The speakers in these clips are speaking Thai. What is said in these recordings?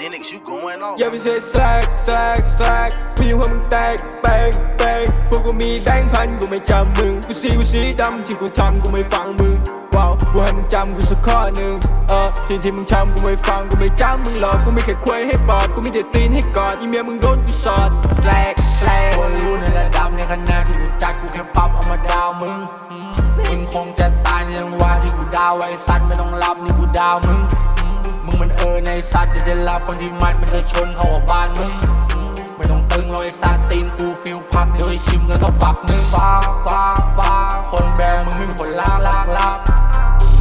Genix, you going off. อย่าไปเสียแซกแซกแซกกูยังว่ามึงแตกแปลงแปลงพวกกูมีแบงค์พันกูไม่จำมึง กูสีกูสีดำที่กูทำกูไม่ฟังมึง ว้าวกูให้มึงจำกูสักข้อหนึ่งเออที่ที่มึงทำกูไม่ฟังกูไม่จำมึงหรอก กูไม่แค่ควยให้ปอด กูไม่แต่ตีนให้กอดอีเมียมึงโดนกูสอดแซกแซกคนรู้ในระดับในคณะที่กูจัดกูแค่ปรับเอามาดาวมึง มึงคงจะตายในจังหวะที่กูดาวไว้สัตว์ไม่ต้องรับนี่กูดาวมึง มึงมันเออในสัตว์เดี๋ยวได้รับคนที่มัดมันจะชนเข้ากับบ้านมึงไม่ต้องตึงรอ้สัตว์ตีนกูฟิลพักเดี๋ยวไอ้ชิมแล้วก็ฝักมึงฟ้าฟ้าฟ้าคนแบมึงไม่มีคนลากลากลาก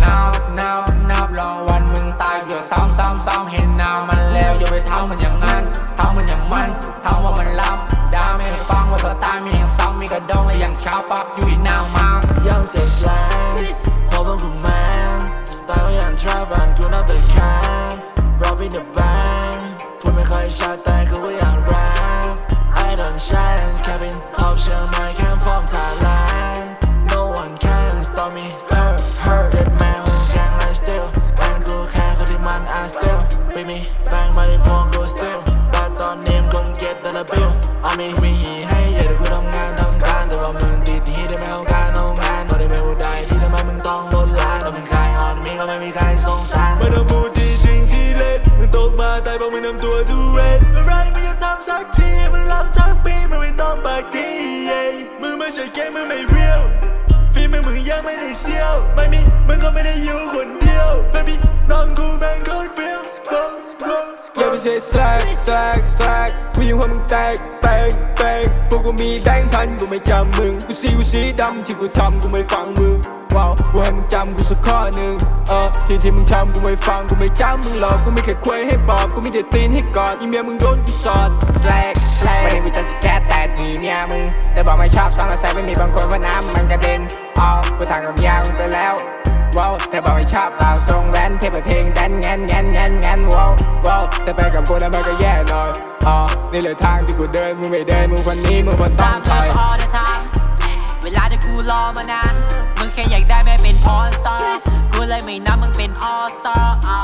นับนับนับรอวันมึงตายเดี๋ยวซ้ำซ้ำซ้ำเห็นน้ามันแล้วอย่าไปทำมันอย่างนั้นทำมันอย่างมันทำว่ามันล้ำด่าไม่ให้ฟังว่าตัวตายมีอย่างซ้ำมีกระดองและอย่างเช้าฟักอยู่อีนาวมา Young sex line พอบังกูแมนสไตล์อย่างทราบันกูนับแต่แคน ท็อปเชียงใหม่แค่ฟอร์ม Thailand No one can stop me hurt hurt dead man มึงแกงไลฟ์ still แกงกูแค่คนที่มัน I still free me แบงมาได้พวงกู still แต่ตอนนี้มึง gonna get the bill อามีมีหีให้เยอะแต่กูทำงานทำการแต่ว่ามึงติดหีได้ไม่เอาการเอางานตอนนี้ไม่รู้ได้ที่ทำไมมึงต้องโดนล้านแต่มึงขายอ่อนมีก็ไม่มีใครสงสารไมันเอามูดที่จริงที่เล็ดมึงตกมาตายเพราะมึงทำตัว ไปเสียแซกแซกแซกกูยังว่ามึงแตกแปลงแปลงพวกกูมีแบงพันกูไม่จำมึงกูสีกูสีดำที่กูทำกูไม่ฟังมึงว้าวกูให้มึงจำกูสักข้อหนึ่งเออที่ที่มึงทำกูไม่ฟังกูไม่จำมึงหรอกกูไม่แค่ควยให้บอกกูไม่แต่ตีนให้กอดอีเมียมึงโดนกูสอดแซกแซกไม่ได้มีแต่สแกตแต่หนีเมียมึงแต่บอกไม่ชอบซ้ำมาใส่ไม่มีบางคนว่าน้ำมันกระเด็นอ๋อกูทางกับเมียมึงไปแล้ว ว้าวแต่บอกไม่ชอบเปล่าทรงแว้นเทปเพลงแดนแงนแงนแงนแงนว้าวว้าวแต่ไปกับกูแล้วมันก็แย่หน่อยอ๋อนี่เลยทางที่กูเดินมึงไม่เดินมึงวันนี้มึงวันต้องตามถรัอบย all the time เวลาที่กูรอมานานมึงแค่อยากได้แม่เป็น porn star กูเลยไม่นับมึงเป็น all star อ่า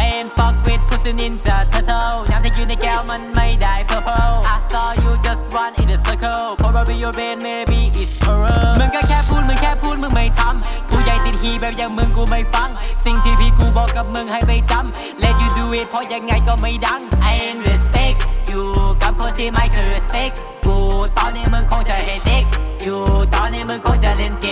I ain't fuck with pussy ninja turtle น้ำที่อยู่ในแก้วมันไม่ได้ purple I thought you just run in a circle probably your brain maybe it's error แบบอย่างมึงกูไม่ฟัง สิ่งที่พี่กูบอกกับมึงให้ไปจำ Let you do it เพราะยังไงก็ไม่ดัง I ain't respect อยู่กับคนที่ไม่เคย respect กูตอนนี้มึงคงจะเฮติกอยู่ตอนนี้มึงคงจะเล่นเก